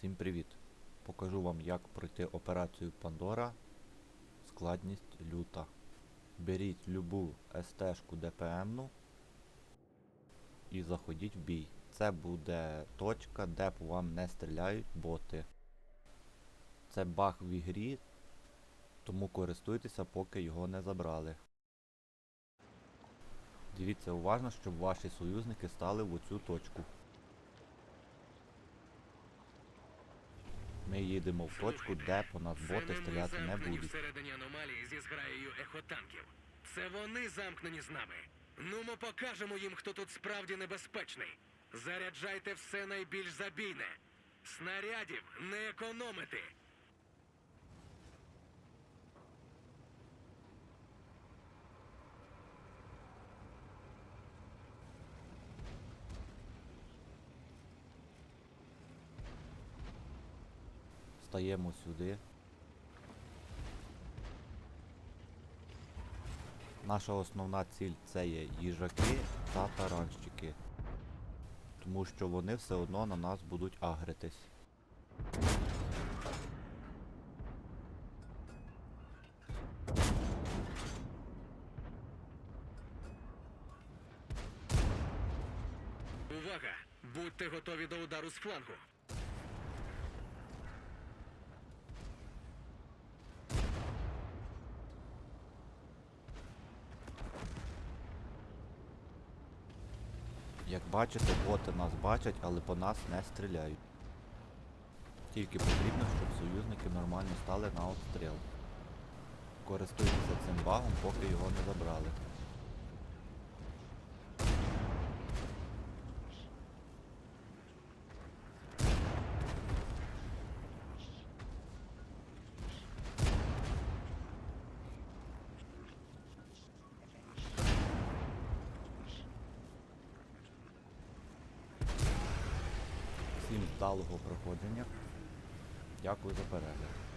Всім привіт! Покажу вам, як пройти операцію Пандора. Складність люта. Беріть любу СТ-шку ДПМну і заходіть в бій. Це буде точка, де по вам не стріляють боти. Це баг в ігрі, тому користуйтеся, поки його не забрали. Дивіться уважно, щоб ваші союзники стали в оцю точку. Ми їдемо в точку, де по нас боти стріляти не будуть. всередині аномалії зі зграєю ехотанків. Це вони замкнені з нами. Ну ми покажемо їм, хто тут справді небезпечний. Заряджайте все найбільш забійне. Снарядів не економити. Стаємо сюди. Наша основна ціль це є їжаки та таранщики. Тому що вони все одно на нас будуть агритись. Увага! Будьте готові до удару з флангу. Як бачите, боти нас бачать, але по нас не стріляють. Тільки потрібно, щоб союзники нормально стали на обстріл. Користуйтеся цим багом, поки його не забрали. Вдалого проходження. Дякую за перегляд.